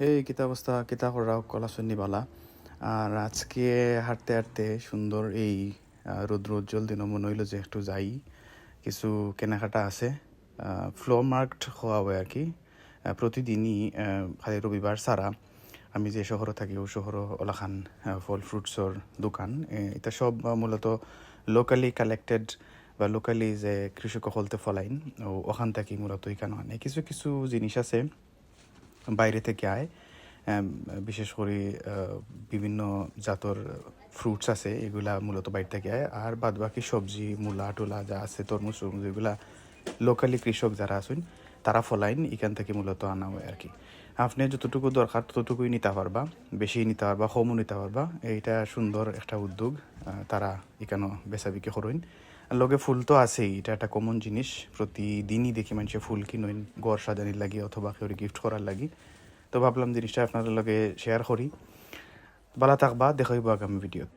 হে কিতা অবস্থা? কিতা করা কলা শুনি বালা। আর আজকে হাঁটতে হাঁটতে সুন্দর এই রৌদ্র উজ্জ্বল দিন মনে হইল যে একটু যাই। কিছু কেনাকাটা আছে ফ্লো মার্কড হওয়া হয় আর কি। প্রতিদিনই খালি রবিবার ছাড়া আমি যে শহরে থাকি, ও শহর ওলাখান ফল ফ্রুটসর দোকান। এটা সব মূলত লোকালি কালেক্টেড বা লোকালি যে কৃষক হলতে ফলাইন, ও ওখান থেকে মূলত এখানে আনে কিছু কিছু জিনিস আছে। বাইরে থেকে আয়। বিশেষ করে বিভিন্ন জাতর ফ্রুটস আছে, এগুলা মূলত বাইরে থেকে আয়। আর বাদ বাকি সবজি, মূলা, টুলা যা আছে, তরমুজ তরমুজ, এগুলা লোকালি কৃষক যারা আছেন, তারা ফলাইন এখান থেকে মূলত আনা হয় আর কি। আপনি যতটুকু দরকার ততটুকুই নিতে পারবা, বেশি নিতে পারবা, কমও নিতে পারবা। এইটা সুন্দর একটা উদ্যোগ তারা এখানে বেচা বিক্রি করেন। লগে ফুল তো আছেই, এটা একটা কমন জিনিস। প্রতিদিনই দেখি মানুষে ফুল কিনো গড় সাজানির লাগি অথবা কেউ গিফট করার লাগি। তো ভাবলাম জিনিসটা আপনাদের লগে শেয়ার করি। ভালো থাকবা দেখাইব আগামী ভিডিওত